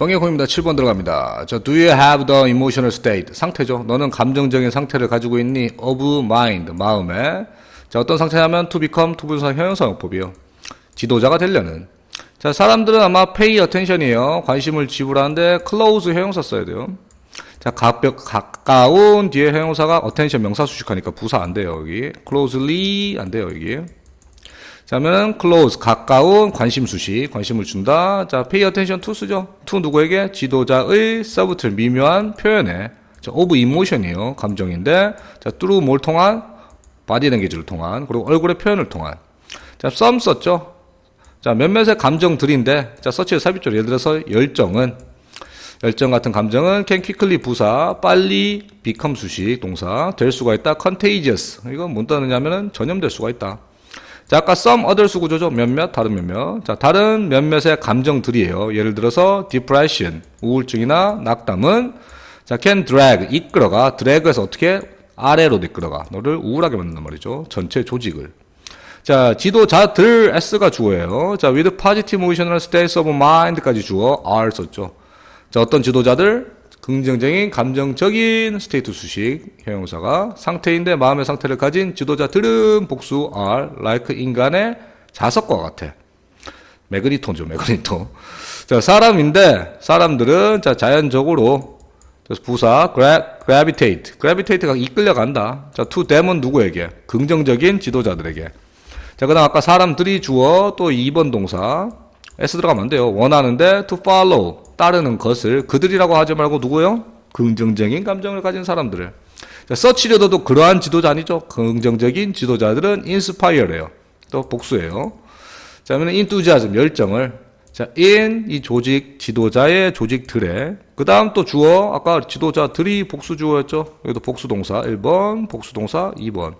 뻥의콩입니다. 7번 들어갑니다. 자, do you have the emotional state? 상태죠. 너는 감정적인 상태를 가지고 있니? of mind, 마음에. 자, 어떤 상태냐면 to become, 투부정사 형용사용법이요. 지도자가 되려는. 자, 사람들은 아마 pay attention이에요. 관심을 지불하는데 close 형용사 써야 돼요. 자, 가볍, 가까운 뒤에 형용사가 attention 명사 수식하니까 부사 안 돼요, 여기. closely 안 돼요, 여기. 자면은 close 가까운 관심 수식 관심을 준다. 자 pay attention to 쓰죠. to 누구에게 지도자의 subtle 미묘한 표현에 자 of emotion이요 감정인데 자 through 뭘 통한 body language를 통한 그리고 얼굴의 표현을 통한 자 some 썼죠. 자 몇몇의 감정들인데 자 서치의 삽입죠. 예를 들어서 열정은 열정 같은 감정은 can quickly 부사 빨리 become 수식 동사 될 수가 있다. contagious 이건 뭔 뜻이냐면은 전염될 수가 있다. 자, 아까 some others 구조죠. 몇몇, 다른 몇몇. 자, 다른 몇몇의 감정들이에요. 예를 들어서 depression, 우울증이나 낙담은 자, can drag, 이끌어가. drag에서 어떻게 아래로 이끌어가. 너를 우울하게 만든단 말이죠. 전체 조직을. 자, 지도자들 S가 주어예요. 자, with positive emotional states of mind까지 주어 R 썼죠. 자, 어떤 지도자들 긍정적인 감정적인 스테이트 수식 형용사가 상태인데 마음의 상태를 가진 지도자들은 복수 are like 인간의 자석과 같아. 매그니톤죠, 매그니톤. 자, 사람인데 사람들은 자 자연적으로 부사 gra, gravitate, gravitate가 이끌려 간다. 자, to them은 누구에게? 긍정적인 지도자들에게. 자, 그다음 아까 사람들이 주어 또 2번 동사 s 들어가면 안 돼요. 원하는데 to follow 따르는 것을 그들이라고 하지 말고 누구요? 긍정적인 감정을 가진 사람들을. 자, 서치려도 그러한 지도자 아니죠? 긍정적인 지도자들은 inspire예요. 또 복수예요. 자, 그러면 enthusiasm 열정을 자, in 이 조직 지도자의 조직들의 그다음 또 주어 아까 지도자들이 복수 주어였죠. 여기도 복수 동사 1번, 복수 동사 2번.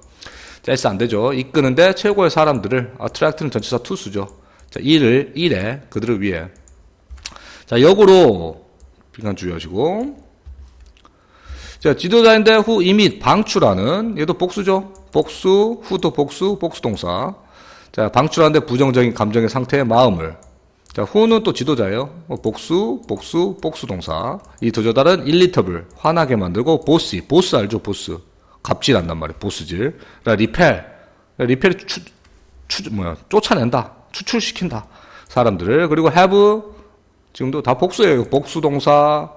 자, S 안 되죠. 이끄는데 최고의 사람들을 전치사 to 쓰죠. 자, 일을 일에 그들을 위해. 자, 역으로 비관 주의하시고. 자, 지도자인데 후 이밋 방출하는 얘도 복수죠. 복수, 후도 복수, 복수 동사. 자, 방출하는데 부정적인 감정의 상태의 마음을. 자, 후는 또 지도자예요. 뭐 복수, 복수, 복수 동사. 이 도저달은 일리터블, 화나게 만들고 보스, 보스 알죠, 보스. 갑질한단 말이에요, 보스질. 자, 리펠, 리펠이 추, 추, 뭐야, 쫓아낸다, 추출시킨다. 사람들을. 그리고 have, 지금도 다 복수예요. 복수 동사,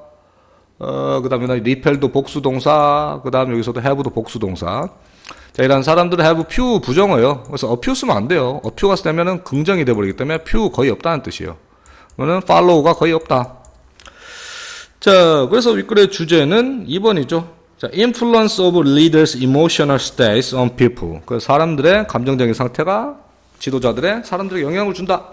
어, 그 다음에 리펠도 복수 동사, 그 다음에 여기서도 have도 복수 동사. 자, 이런 사람들은 have few 부정어요. 그래서 a few 쓰면 안 돼요. a few가 쓰면은 긍정이 돼 버리기 때문에 few 거의 없다는 뜻이에요. 그러면 follow가 거의 없다. 자, 그래서 윗글의 주제는 2번이죠. 자, influence of leaders' emotional states on people. 그 사람들의 감정적인 상태가 지도자들의 사람들에게 영향을 준다.